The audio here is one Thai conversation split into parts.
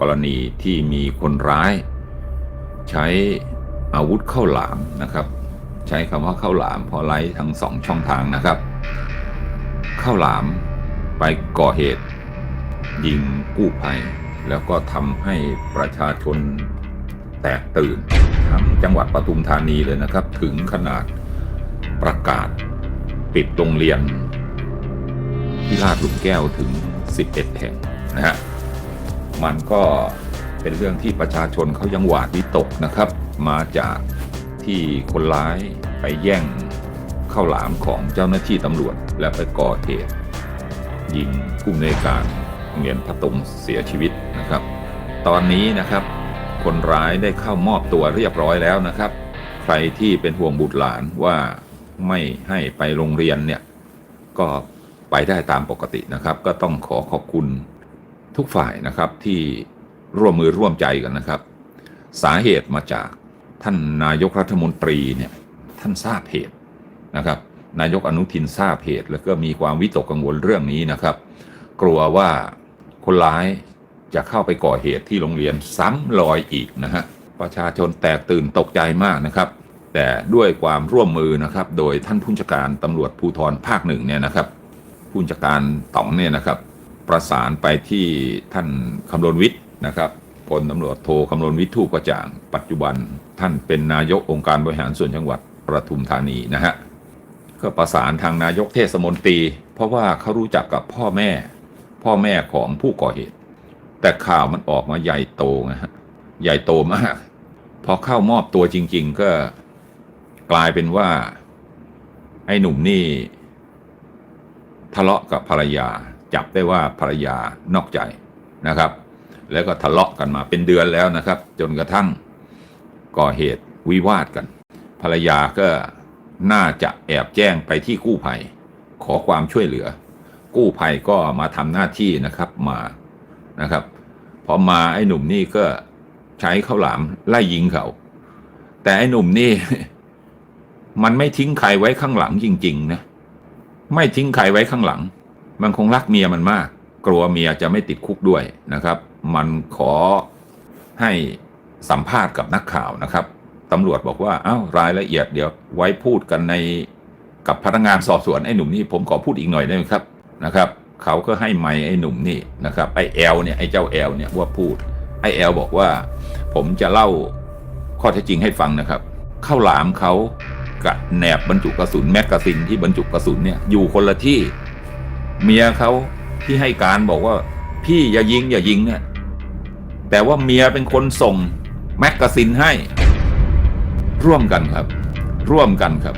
กรณีที่มีคนร้าย ใช้อาวุธเข้าหลามนะครับ ใช้คำว่าเข้าหลามเพราะไล่ทั้งสองช่องทางนะครับ เข้าหลามไปก่อเหตุ ยิงกู้ภัย แล้วก็ทำให้ประชาชนแตกตื่นทั้งจังหวัดปทุมธานีเลยนะครับ ถึงขนาดประกาศปิดโรงเรียนที่ลาดหลุมแก้วถึง 11 แห่งนะฮะ มันก็เป็นเรื่องที่ประชาชนเขายังหวาดวิตกนะครับ มาจากที่คนร้ายไปแย่งข้าวหลามของเจ้าหน้าที่ตำรวจ และไปก่อเหตุยิงผู้อำนการโรงเรียนพะตรงเสียชีวิตนะครับ ตอนนี้นะครับคนร้ายได้เข้ามอบตัวเรียบร้อยแล้วนะครับ ใครที่เป็นห่วงบุตรหลานว่าไม่ให้ไปโรงเรียนเนี่ยก็ไปได้ตามปกตินะครับ ก็ต้องขอขอบคุณ ทุกฝ่ายนะครับที่ร่วมมือร่วมใจกันนะครับ สาเหตุมาจากท่านนายกรัฐมนตรีเนี่ยท่านทราบเหตุนะครับ นายกอนุทินทราบเหตุ แล้วก็มีความวิตกกังวลเรื่องนี้นะครับ กลัวว่าคนร้ายจะเข้าไปก่อเหตุที่โรงเรียนซ้ำรอยอีกนะฮะประชาชนแตกตื่นตกใจมากนะครับ แต่ด้วยความร่วมมือนะครับ โดยท่านผู้จัดการตำรวจภูธรภาคหนึ่งเนี่ยนะครับผู้จัดการต๋องเนี่ยนะครับ ประสานไปที่ท่านคำรณวิทย์นะครับพลตำรวจโทคำรณวิทย์ทูปกระจ่าง ปัจจุบันท่านเป็นนายกองค์การบริหารส่วนจังหวัดประทุมธานีนะฮะก็ประสานทางนายกเทศมนตรี เพราะว่าเขารู้จักกับพ่อแม่ พ่อแม่ของผู้ก่อเหตุ แต่ข่าวมันออกมาใหญ่โตนะฮะใหญ่โตมาก พอเข้ามอบตัวจริง ๆ ก็กลายเป็นว่า ไอ้หนุ่มนี่ ทะเลาะกับภรรยา จับได้ว่าภรรยานอกใจนะครับ แล้วก็ทะเลาะกันมาเป็นเดือนแล้วนะครับ จนกระทั่งก่อเหตุวิวาทกัน ภรรยาก็น่าจะแอบแจ้งไปที่กู้ภัย ขอความช่วยเหลือ กู้ภัยก็มาทำหน้าที่นะครับมานะครับพอมาไอ้หนุ่มนี่ก็ใช้ข้าวหลามไล่ยิงเขาแต่ไอ้หนุ่มนี่ มันไม่ทิ้งใครไว้ข้างหลังจริง ๆ นะ ไม่ทิ้งใครไว้ข้างหลัง มันคงรักเมียมันมาก กลัวเมียจะไม่ติดคุกด้วยนะครับ มันขอให้สัมภาษณ์กับนักข่าวนะครับตำรวจบอกว่าอ้าวรายละเอียดเดี๋ยวไว้พูดกันในกับพนักงานสอบสวนไอ้หนุ่มนี่ผมขอพูดอีกหน่อยได้ไหมครับนะครับ เขาก็ให้ไมค์ไอ้หนุ่มนี่นะครับไอ้แอลเนี่ยไอ้เจ้าแอลเนี่ยว่าพูดไอ้แอลบอกว่า ผมจะเล่าข้อเท็จจริงให้ฟังนะครับข้าวหลามเขากับแหนบบรรจุกระสุนแมกกาซินที่บรรจุกระสุนเนี่ยอยู่คนละที่ เมียเขาที่ให้การบอกว่า พี่อย่ายิงอย่ายิงเนี่ยแต่ว่าเมียเป็นคนส่งแมกกาซินให้ ร่วมกันครับ ร่วมกันครับ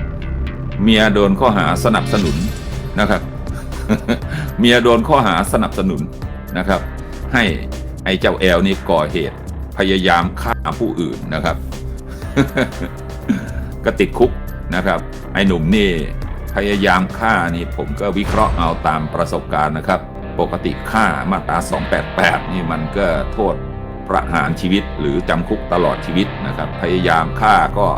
เมียโดนข้อหาสนับสนุนนะครับ เมียโดนข้อหาสนับสนุนนะครับ ให้ไอ้เจ้าแอลนี่ก่อเหตุพยายามฆ่าผู้อื่นนะครับ ก็ติดคุกนะครับ ไอ้หนุ่มนี่ พยายามฆ่านี่ผมก็วิเคราะห์เอาตามประสบการณ์นะครับ ปกติฆ่ามาตรา 288 นี่มันก็โทษประหารชีวิตหรือจำคุกตลอดชีวิตนะครับ พยายามฆ่าก็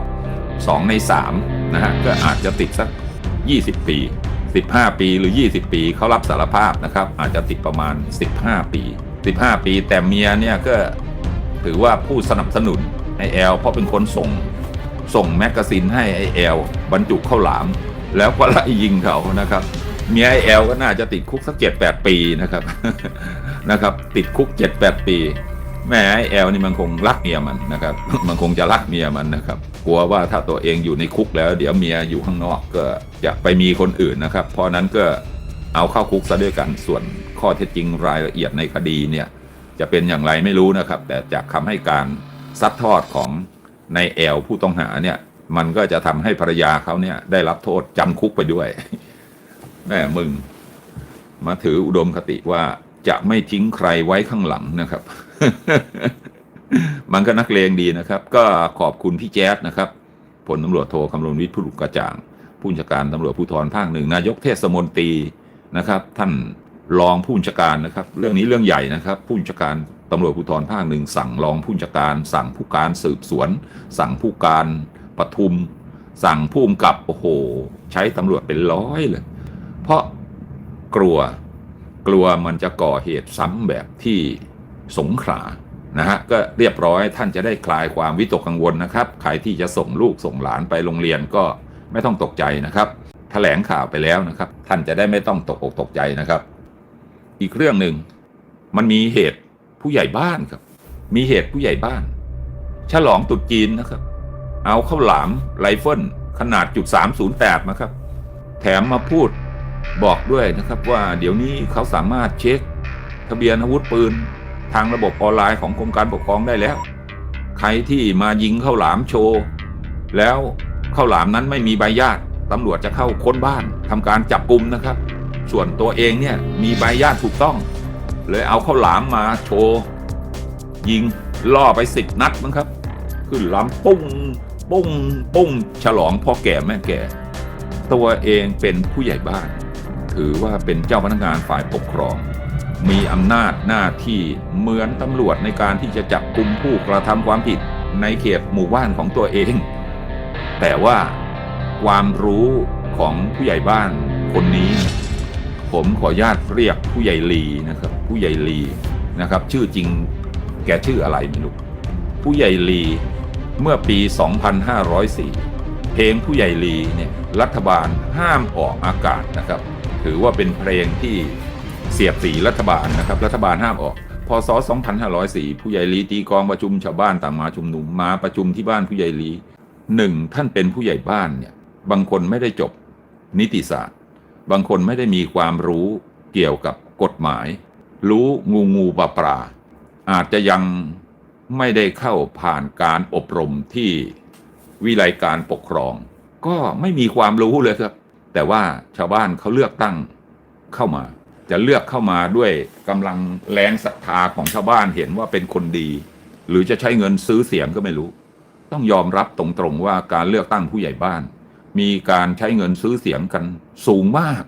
2 ใน3นะฮะก็อาจจะติดสัก 20 ปี 15 ปีหรือ 20 ปีเขารับสารภาพนะครับ อาจจะติดประมาณ 15 ปี 15 ปี แต่เมียเนี่ยก็ถือว่าผู้สนับสนุนไอแอลเพราะเป็นคนส่งส่งแมกกาซีนให้ไอแอลบรรจุข้าวหลาม แล้วก็ไล่ยิงเขานะครับเมียไอแอลก็น่าจะติดคุกสักเจ็ดแปดปีนะครับนะครับ ติดคุกเจ็ดแปดปี แม่ไอแอลนี่มันคงรักเมียมันนะครับ มันคงจะรักเมียมันนะครับกลัวว่าถ้าตัวเองอยู่ในคุกแล้ว เดี๋ยวเมียอยู่ข้างนอกก็จะไปมีคนอื่นนะครับ เพราะนั้นก็เอาเข้าคุกซะด้วยกันส่วนข้อเท็จจริงรายละเอียดในคดีเนี่ย จะเป็นอย่างไรไม่รู้นะครับ แต่จากคำให้การซัดทอดของในแอลผู้ต้องหาเนี่ย มันก็จะทำให้ภรรยาเขาเนี่ยได้รับโทษจำคุกไปด้วยแม่มึง มาถืออุดมคติว่าจะไม่ทิ้งใครไว้ข้างหลังนะครับ มันก็นักเลงดีนะครับ ก็ขอบคุณพี่แจ๊ดนะครับพลตำรวจโทคำรณวิทย์ผู้กระจ่าง ผู้บัญชาการตำรวจภูธรภาคหนึ่งนายกเทศมนตรีนะครับ ท่านรองผู้บัญชาการนะครับ เรื่องนี้เรื่องใหญ่นะครับ ผู้บัญชาการตำรวจภูธรภาคหนึ่งสั่งรองผู้บัญชาการ สั่งผู้การสืบสวน สั่งผู้การ ปทุม สั่งผู้กำกับโอ้โห ใช้ตำรวจเป็นร้อยเลย เพราะกลัวกลัวมันจะก่อเหตุซ้ำแบบที่สงขลานะฮะก็เรียบร้อยท่านจะได้คลายความวิตกกังวลนะครับ ใครที่จะส่งลูกส่งหลานไปโรงเรียนก็ไม่ต้องตกใจนะครับแถลงข่าวไปแล้วนะครับ ท่านจะได้ไม่ต้องตกอกตกใจนะครับ อีกเรื่องหนึ่งมันมีเหตุผู้ใหญ่บ้านครับ มีเหตุผู้ใหญ่บ้าน ฉลองตรุษจีนนะครับ เอาข้าวหลามไรเฟิลขนาดจุด308นะครับ แถมมาพูดบอกด้วยนะครับว่าเดี๋ยวนี้เขาสามารถเช็ค ทะเบียนอาวุธปืน ทางระบบออนไลน์ของกรมการปกครองได้แล้ว ใครที่มายิงข้าวหลามโชว์ แล้วข้าวหลามนั้นไม่มีใบญาติตำรวจจะเข้าค้นบ้านทำการจับกลุ่มนะครับ ส่วนตัวเองเนี่ยมีใบญาติถูกต้อง เลยเอาข้าวหลามมาโชว์ ยิงล่อไปสิบนัดมั้งครับ ขึ้นลำปุ้ง ปุ้งปุ้งฉลองพ่อแก่แม่แก่ ตัวเองเป็นผู้ใหญ่บ้าน ถือว่าเป็นเจ้าพนักงานฝ่ายปกครอง มีอำนาจหน้าที่เหมือนตำรวจในการที่จะจับกลุ่มผู้กระทำความผิดในเขตหมู่บ้านของตัวเอง แต่ว่าความรู้ของผู้ใหญ่บ้านคนนี้ ผมขออนุญาตเรียกผู้ใหญ่ลีนะครับ ผู้ใหญ่ลีนะครับ ชื่อจริงแกชื่ออะไรไม่รู้ผู้ใหญ่ลี เมื่อปี 2504 เพลงผู้ใหญ่ลีเนี่ยรัฐบาลห้ามออกอากาศนะครับ ถือว่าเป็นเพลงที่เสียดสีรัฐบาลนะครับ รัฐบาลห้ามออกพศ 2504 ผู้ใหญ่ลีตีกองประชุมชาวบ้านต่างมาชุมนุมมาประชุมที่บ้านผู้ใหญ่ลีหนึ่งท่านเป็นผู้ใหญ่บ้านเนี่ยบางคนไม่ได้จบนิติศาสตร์ บางคนไม่ได้มีความรู้เกี่ยวกับกฎหมาย รู้งูงูปลาปลาอาจจะยัง ไม่ได้เข้าผ่านการอบรมที่วิไลการปกครอง ก็ไม่มีความรู้เลยครับ แต่ว่าชาวบ้านเขาเลือกตั้งเข้ามา จะเลือกเข้ามาด้วยกำลังแรงศรัทธาของชาวบ้านเห็นว่าเป็นคนดี หรือจะใช้เงินซื้อเสียงก็ไม่รู้ ต้องยอมรับตรงๆว่าการเลือกตั้งผู้ใหญ่บ้าน มีการใช้เงินซื้อเสียงกันสูงมาก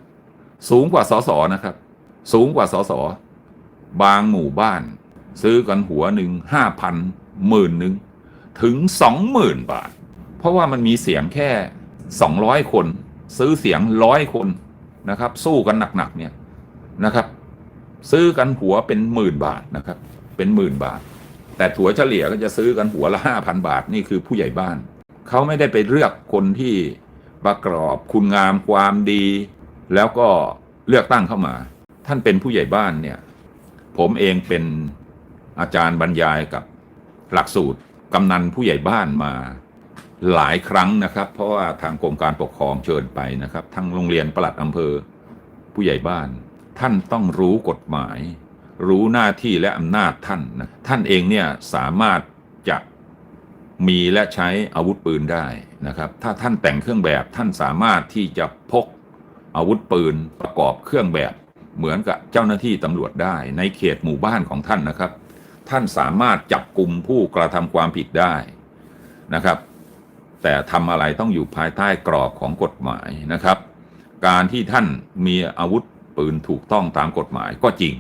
สูงกว่าสสนะครับ สูงกว่าสสบางหมู่บ้าน ซื้อกันหัวหนึ่งห้าพันหมื่นหนึ่งถึงสองหมื่นบาท เพราะว่ามันมีเสียงแค่สองร้อยคน ซื้อเสียงร้อยคนนะครับ สู้กันหนักๆเนี่ยนะครับ ซื้อกันหัวเป็นหมื่นบาทนะครับ เป็นหมื่นบาท แต่ถัวเฉลี่ยก็จะซื้อกันหัวละห้าพันบาทนี่คือผู้ใหญ่บ้าน เขาไม่ได้ไปเลือกคนที่ประกอบคุณงามความดี แล้วก็เลือกตั้งเข้ามา ท่านเป็นผู้ใหญ่บ้านเนี่ย ผมเองเป็น อาจารย์บรรยายกับหลักสูตรกำนันผู้ใหญ่บ้านมาหลายครั้งนะครับ เพราะว่าทางกรมการปกครองเชิญไปนะครับ ทั้งโรงเรียนปลัดอำเภอ ผู้ใหญ่บ้าน ท่านต้องรู้กฎหมาย รู้หน้าที่และอำนาจท่านนะท่านเองเนี่ยสามารถจะมีและใช้อาวุธปืนได้นะครับ ถ้าท่านแต่งเครื่องแบบท่านสามารถที่จะพกอาวุธปืนประกอบเครื่องแบบเหมือนกับเจ้าหน้าที่ตำรวจได้ในเขตหมู่บ้านของท่านนะครับ ท่านสามารถจับกลุ่มผู้กระทำความผิดได้นะครับ แต่ทำอะไรต้องอยู่ภายใต้กรอบของกฎหมายนะครับ การที่ท่านมีอาวุธปืนถูกต้องตามกฎหมายก็จริง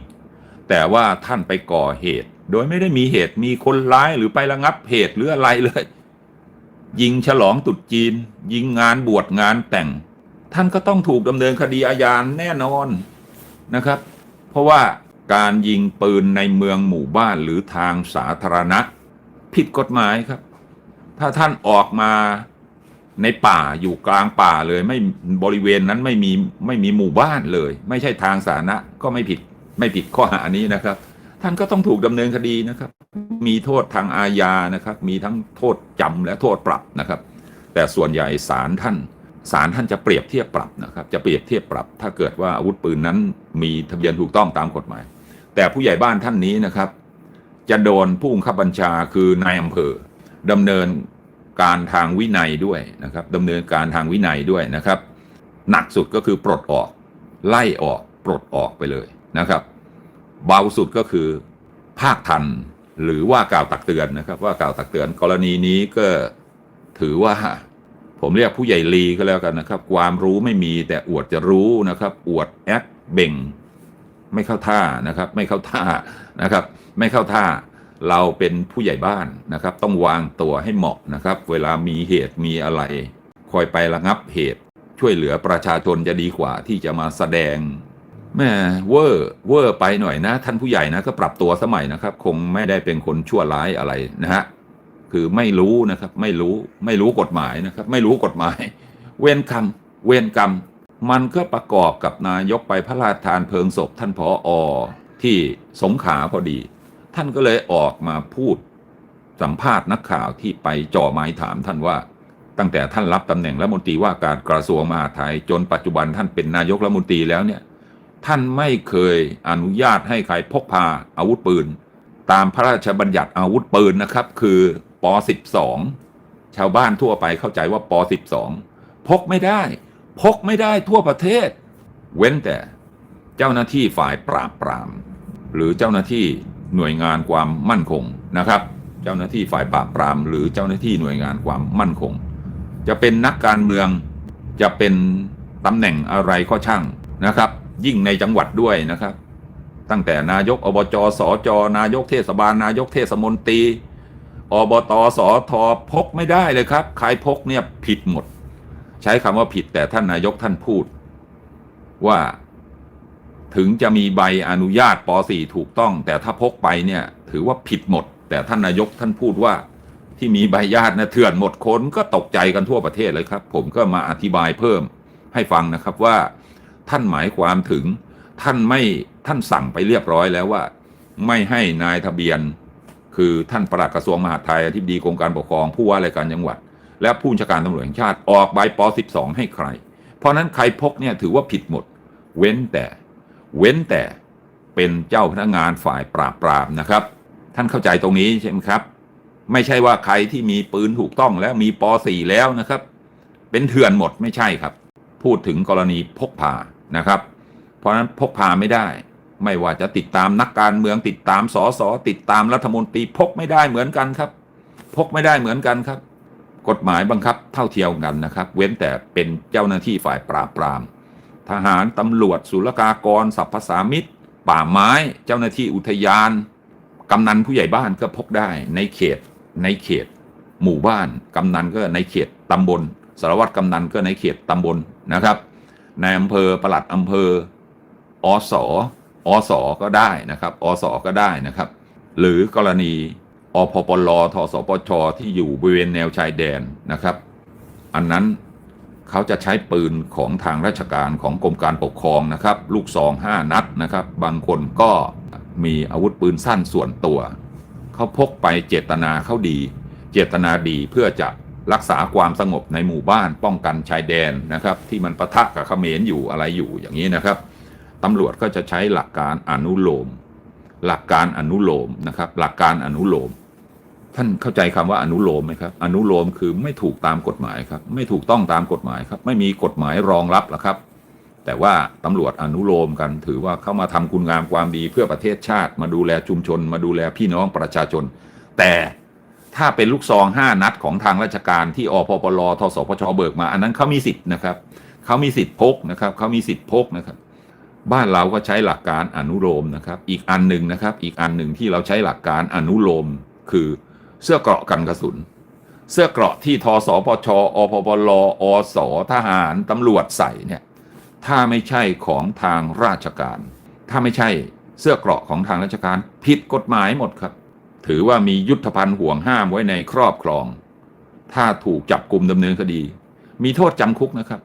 แต่ว่าท่านไปก่อเหตุ โดยไม่ได้มีเหตุมีคนร้ายหรือไประงับเหตุหรืออะไรเลย ยิงฉลองตรุษจีน ยิงงานบวชงานแต่ง ท่านก็ต้องถูกดำเนินคดีอาญาแน่นอนนะครับ เพราะว่า การยิงปืนในเมืองหมู่บ้านหรือทางสาธารณะ ผิดกฎหมายครับ ถ้าท่านออกมาในป่าอยู่กลางป่าเลยไม่บริเวณนั้นไม่มีไม่มีหมู่บ้านเลย ไม่ใช่ทางสาธารณะก็ไม่ผิดไม่ผิดข้อหานี้นะครับ ท่านก็ต้องถูกดำเนินคดีนะครับ มีโทษทางอาญานะครับ มีทั้งโทษจำและโทษปรับนะครับ แต่ส่วนใหญ่ศาลท่านศาลท่านจะเปรียบเทียบปรับนะครับ จะเปรียบเทียบปรับ ถ้าเกิดว่าอาวุธปืนนั้นมีทะเบียนถูกต้องตามกฎหมาย แต่ผู้ใหญ่บ้านท่านนี้นะครับ จะโดนผู้บังคับบัญชาคือนายอำเภอดำเนินการทางวินัยด้วยนะครับดำเนินการทางวินัยด้วยนะครับ หนักสุดก็คือปลดออก ไล่ออกปลดออกไปเลยนะครับ เบาสุดก็คือภาคทันหรือว่ากล่าวตักเตือนนะครับ ว่ากล่าวตักเตือนกรณีนี้ก็ถือว่า ผมเรียกผู้ใหญ่ลีก็แล้วกันนะครับ ความรู้ไม่มีแต่อวดจะรู้นะครับ อวดแอคเบ่ง ไม่เข้าท่านะครับ ไม่เข้าท่านะครับ ไม่เข้าท่าเราเป็นผู้ใหญ่บ้านนะครับ ต้องวางตัวให้เหมาะนะครับ เวลามีเหตุมีอะไร คอยไประงับเหตุ ช่วยเหลือประชาชนจะดีกว่าที่จะมาแสดงแม่เวอร์เวอร์ไปหน่อยนะ ท่านผู้ใหญ่นะก็ปรับตัวสมัยนะครับ คงไม่ได้เป็นคนชั่วร้ายอะไรนะฮะคือไม่รู้นะครับ ไม่รู้ไม่รู้กฎหมายนะครับ ไม่รู้กฎหมาย เวรกรรม เวรกรรม มันก็ประกอบกับนายกไปพระราชทานเพลิงศพท่านผออที่สงขาพอดี ท่านก็เลยออกมาพูดสัมภาษณ์นักข่าวที่ไปจ่อไม้ถามท่านว่า ตั้งแต่ท่านรับตำแหน่งรัฐมนตรีว่าการกระทรวงมหาดไทยจนปัจจุบันท่านเป็นนายกรัฐมนตรีแล้วเนี่ยท่านไม่เคยอนุญาตให้ใครพกพาอาวุธปืน ตามพระราชบัญญัติอาวุธปืนนะครับ คือป .12 ชาวบ้านทั่วไปเข้าใจว่าป .12 พกไม่ได้ พกไม่ได้ทั่วประเทศ เว้นแต่เจ้าหน้าที่ฝ่ายปราบปราม หรือเจ้าหน้าที่หน่วยงานความมั่นคงนะครับ เจ้าหน้าที่ฝ่ายปราบปราม หรือเจ้าหน้าที่หน่วยงานความมั่นคง จะเป็นนักการเมืองจะเป็นตำแหน่งอะไรก็ช่างนะครับ ยิ่งในจังหวัดด้วยนะครับ ตั้งแต่นายกอบจสจนายกเทศบาลนายกเทศมนตรีอบตสทพกไม่ได้เลยครับใครพกเนี่ยผิดหมด ใช้คำว่าผิดแต่ท่านนายกท่านพูด ว่าถึงจะมีใบอนุญาตป .4 ถูกต้อง แต่ถ้าพกไปเนี่ย ถือว่าผิดหมด แต่ท่านนายกท่านพูดว่า ที่มีใบญาตนะเถื่อนหมดคนก็ตกใจกันทั่วประเทศเลยครับ ผมก็มาอธิบายเพิ่มให้ฟังนะครับว่า ท่านหมายความถึงท่านไม่ท่านสั่งไปเรียบร้อยแล้วว่า ไม่ให้นายทะเบียน คือท่านปลัดกระทรวงมหาดไทยอธิบดีกรมการปกครองผู้ว่าราชการจังหวัด และผู้บัญชาการตำรวจแห่งชาติออกใบป .12 ให้ใคร เพราะนั้นใครพกเนี่ยถือว่าผิดหมด เว้นแต่ เว้นแต่เป็นเจ้าพนักงานฝ่ายปราบปรามนะครับ ท่านเข้าใจตรงนี้ใช่ไหมครับ ไม่ใช่ว่าใครที่มีปืนถูกต้องแล้วมีป .4 แล้วนะครับ เป็นเถื่อนหมดไม่ใช่ครับ พูดถึงกรณีพกพานะครับ เพราะฉะนั้นพกพาไม่ได้ไม่ว่าจะติดตามนักการเมืองติดตามสสติดตามรัฐมนตรีพกไม่ได้เหมือนกันครับ พกไม่ได้เหมือนกันครับ กฎหมายบังคับเท่าเทียมกันนะครับ เว้นแต่เป็นเจ้าหน้าที่ฝ่ายปราบปราม ทหารตำรวจศุลกากรสรรพสามิตป่าไม้ เจ้าหน้าที่อุทยาน กำนันผู้ใหญ่บ้านก็พกได้ในเขตในเขต หมู่บ้าน กำนันก็ในเขตตำบลสารวัตรกำนันก็ในเขตตำบลนะครับในอำเภอปลัดอำเภออสอสก็ได้นะครับอสก็ได้นะครับ หรือกรณี อพปลทสปชที่อยู่บริเวณแนวชายแดนนะครับ อันนั้นเขาจะใช้ปืนของทางราชการของกรมการปกครองนะครับ ลูกซองห้านัดนะครับ บางคนก็มีอาวุธปืนสั้นส่วนตัว เขาพกไปเจตนาเขาดี เจตนาดีเพื่อจะรักษาความสงบในหมู่บ้านป้องกันชายแดนนะครับ ที่มันปะทะกับเขมรอยู่อะไรอยู่อย่างนี้นะครับตำรวจก็จะใช้หลักการอนุโลม หลักการอนุโลมนะครับ หลักการอนุโลม ท่านเข้าใจคำว่าอนุโลมไหมครับ อนุโลมคือไม่ถูกตามกฎหมายครับ ไม่ถูกต้องตามกฎหมายครับ ไม่มีกฎหมายรองรับหรอกครับ แต่ว่าตำรวจอนุโลมกัน ถือว่าเข้ามาทำคุณงามความดีเพื่อประเทศชาติ มาดูแลชุมชน มาดูแลพี่น้องประชาชน แต่ถ้าเป็นลูกซองห้านัดของทางราชการที่อพปลทสพชเบิกมา อันนั้นเขามีสิทธิ์นะครับเขามีสิทธิ์พกนะครับเขามีสิทธิ์พกนะครับ บ้านเราก็ใช้หลักการอนุโลมนะครับ อีกอันหนึ่งนะครับ อีกอันหนึ่งที่เราใช้หลักการอนุโลมคือเสื้อเกราะกันกระสุน เสื้อเกราะที่ทสปชอพปลอสทหารตำรวจใส่เนี่ยถ้าไม่ใช่ของทางราชการ ถ้าไม่ใช่เสื้อเกราะของทางราชการผิดกฎหมายหมดครับ ถือว่ามียุทธภัณฑ์ห่วงห้ามไว้ในครอบครอง ถ้าถูกจับกลุ่มดำเนินคดี มีโทษจำคุกนะครับ